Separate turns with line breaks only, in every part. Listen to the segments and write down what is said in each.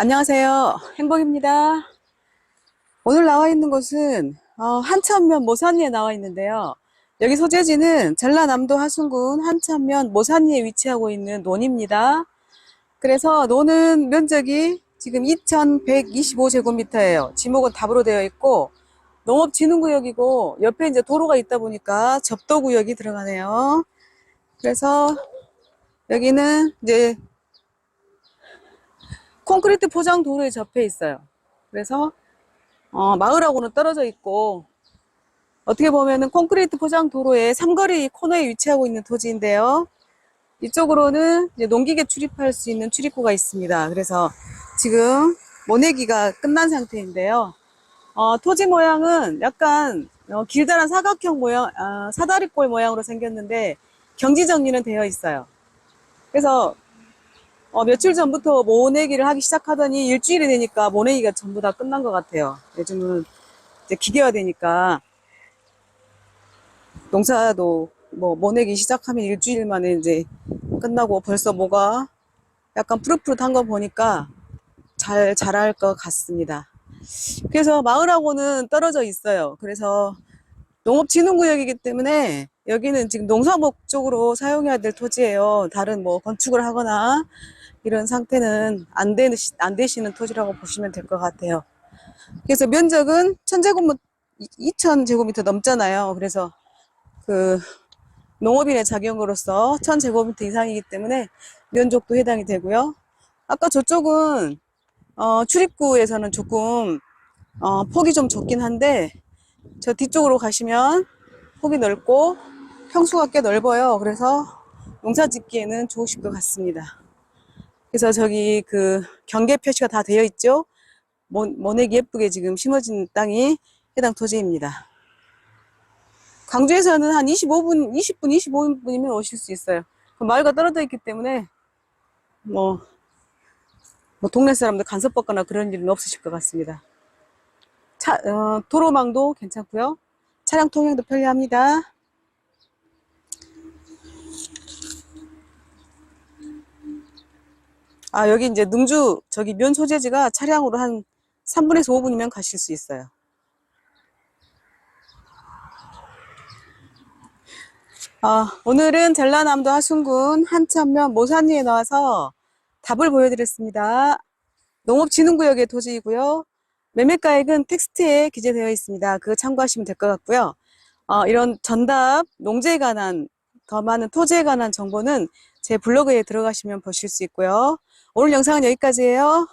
안녕하세요. 행복입니다. 오늘 나와 있는 곳은 어, 한천면 모산리에 나와 있는데요. 여기 소재지는 전라남도 하순군 한천면 모산리에 위치하고 있는 논입니다. 그래서 논은 면적이 지금 2,125제곱미터예요. 지목은 답으로 되어 있고 농업진흥구역이고 옆에 이제 도로가 있다 보니까 접도구역이 들어가네요. 그래서 여기는 이제 콘크리트 포장 도로에 접해 있어요. 그래서 어, 마을하고는 떨어져 있고 어떻게 보면은 콘크리트 포장 도로의 삼거리 코너에 위치하고 있는 토지인데요. 이쪽으로는 농기계 출입할 수 있는 출입구가 있습니다. 그래서 지금 모내기가 끝난 상태인데요. 어, 토지 모양은 약간 어, 길다란 사각형 모양, 아, 사다리꼴 모양으로 생겼는데 경지 정리는 되어 있어요. 그래서 어, 며칠 전부터 모내기를 하기 시작하더니 일주일이 되니까 모내기가 전부 다 끝난 것 같아요. 요즘은 이제 기계화 되니까 농사도 뭐 모내기 시작하면 일주일 만에 이제 끝나고 벌써 뭐가 약간 푸릇푸릇한 거 보니까 잘 자랄 것 같습니다. 그래서 마을하고는 떨어져 있어요. 그래서 농업진흥구역이기 때문에 여기는 지금 농사 목적으로 사용해야 될 토지예요. 다른 뭐 건축을 하거나 이런 상태는 안, 되, 안 되시는 토지라고 보시면 될 것 같아요. 그래서 면적은 1000제곱미터, 2000제곱미터 넘잖아요. 그래서 그 농업인의 작용으로서 1000제곱미터 이상이기 때문에 면적도 해당이 되고요. 아까 저쪽은 어, 출입구에서는 조금 어, 폭이 좀 좁긴 한데 저 뒤쪽으로 가시면 폭이 넓고 평수가 꽤 넓어요. 그래서 농사 짓기에는 좋으실 것 같습니다. 그래서 저기 그 경계 표시가 다 되어 있죠. 모, 모내기 예쁘게 지금 심어진 땅이 해당 토지입니다. 광주에서는 한 25분, 20분, 25분이면 오실 수 있어요. 그 마을과 떨어져 있기 때문에 뭐, 뭐 동네 사람들 간섭 받거나 그런 일은 없으실 것 같습니다. 차, 어, 도로망도 괜찮고요. 차량 통행도 편리합니다. 아, 여기 이제 능주, 저기 면 소재지가 차량으로 한 3분에서 5분이면 가실 수 있어요. 아, 오늘은 전라남도 하순군 한천면 모산리에 나와서 답을 보여드렸습니다. 농업진흥구역의 토지이고요. 매매가액은 텍스트에 기재되어 있습니다. 그거 참고하시면 될 것 같고요. 어, 이런 전답, 농지에 관한, 더 많은 토지에 관한 정보는 제 블로그에 들어가시면 보실 수 있고요. 오늘 영상은 여기까지예요.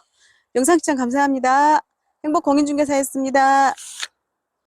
영상 시청 감사합니다. 행복공인중개사였습니다.